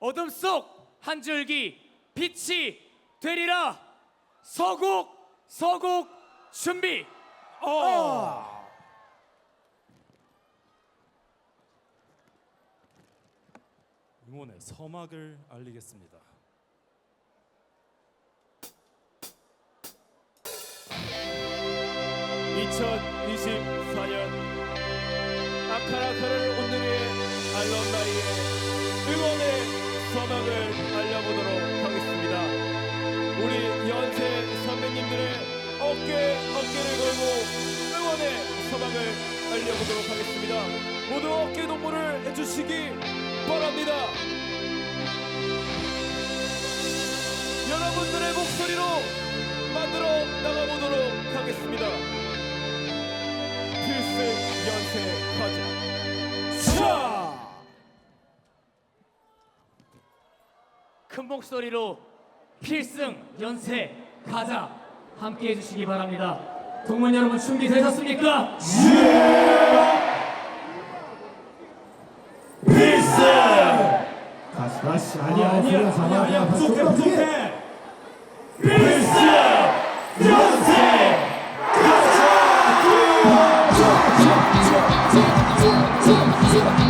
어둠 속 한 줄기 빛이 되리라. 서곡 서곡 준비. 응원의 서막을 알리겠습니다. (2024년) 아카라카를 오늘의 알럼나이의 서막을 알려보도록 하겠습니다. 우리 연세 선배님들의 어깨 어깨를 걸고 응원의 서막을 알려보도록 하겠습니다. 모두 어깨 동무를 해주시기 바랍니다. 여러분들의 목소리로 만들어 나가보도록 하겠습니다. 필승 큰 목소리로 필승 연세 가자 함께 해주시기 바랍니다. 동문 여러분 준비되셨습니까? 다시 다시 아니야 아니야 아니야 아니야 부족해 부족해. 자,